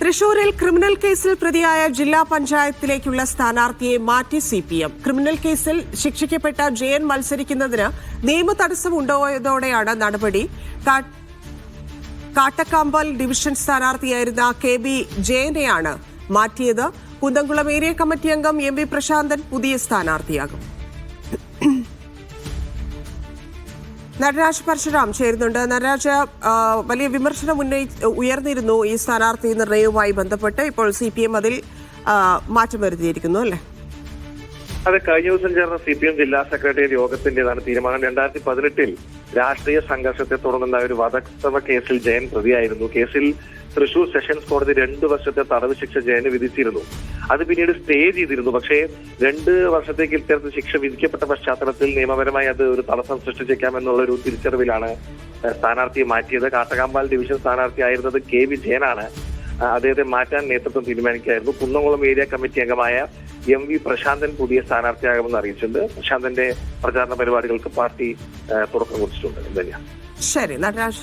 തൃശൂരിൽ ക്രിമിനൽ കേസിൽ പ്രതിയായ ജില്ലാ പഞ്ചായത്തിലേക്കുള്ള സ്ഥാനാർത്ഥിയെ മാറ്റി സി പി എം ക്രിമിനൽ കേസിൽ ശിക്ഷിക്കപ്പെട്ട ജയൻ മത്സരിക്കുന്നതിന് നിയമ തടസ്സമുണ്ടോയതോടെയാണ് നടപടി. കാട്ടക്കാമ്പൽ ഡിവിഷൻ സ്ഥാനാർത്ഥിയായിരുന്ന കെ ബി ജയനെയാണ് മാറ്റിയത്. കുന്തംകുളം ഏരിയ കമ്മിറ്റി അംഗം എം വി പ്രശാന്തൻ പുതിയ സ്ഥാനാർത്ഥിയാകും. നടരാജ് പരശുരാം ചേരുന്നുണ്ട്. നടരാജ് വലിയ വിമർശനം ഉന്നയി ഉയർന്നിരുന്നു ഈ സ്ഥാനാർത്ഥി നിർണയവുമായി ബന്ധപ്പെട്ട്. ഇപ്പോൾ സി പി എം അതിൽ മാറ്റം വരുത്തിയിരിക്കുന്നു അല്ലേ? അതെ കഴിഞ്ഞ ദിവസം ചേർന്ന സി പി എം ജില്ലാ സെക്രട്ടേറിയറ്റ് യോഗത്തിന്റേതാണ് തീരുമാനം. രണ്ടായിരത്തി പതിനെട്ടിൽ രാഷ്ട്രീയ സംഘർഷത്തെ തുടർന്നുണ്ടായ ഒരു വധക്രമ കേസിൽ ജയൻ പ്രതിയായിരുന്നു. കേസിൽ തൃശൂർ സെഷൻസ് കോടതി രണ്ടു വർഷത്തെ തടവ് ശിക്ഷ ജയന് വിധിച്ചിരുന്നു. അത് പിന്നീട് സ്റ്റേ ചെയ്തിരുന്നു. പക്ഷേ രണ്ട് വർഷത്തേക്ക് ഇത്തരത്തിൽ ശിക്ഷ വിധിക്കപ്പെട്ട പശ്ചാത്തലത്തിൽ നിയമപരമായി അത് ഒരു തടസ്സം സൃഷ്ടിച്ചേക്കാമെന്നുള്ള ഒരു തിരിച്ചറിവിലാണ് സ്ഥാനാർത്ഥിയെ മാറ്റിയത്. കാട്ടകാമ്പാൽ ഡിവിഷൻ സ്ഥാനാർത്ഥിയായിരുന്നത് കെ വി ജയനാണ്. അദ്ദേഹത്തെ മാറ്റാൻ നേതൃത്വം തീരുമാനിക്കുകയായിരുന്നു. കുന്നംകുളം ഏരിയ കമ്മിറ്റി അംഗമായ എം വി പ്രശാന്തൻ പുതിയ സ്ഥാനാർത്ഥിയാകുമെന്ന് അറിയിച്ചിട്ടുണ്ട്. പ്രശാന്തന്റെ പ്രചാരണ പരിപാടികൾക്ക് പാർട്ടി തുടക്കം കുറിച്ചിട്ടുണ്ട്. ശരി നടരാജ്.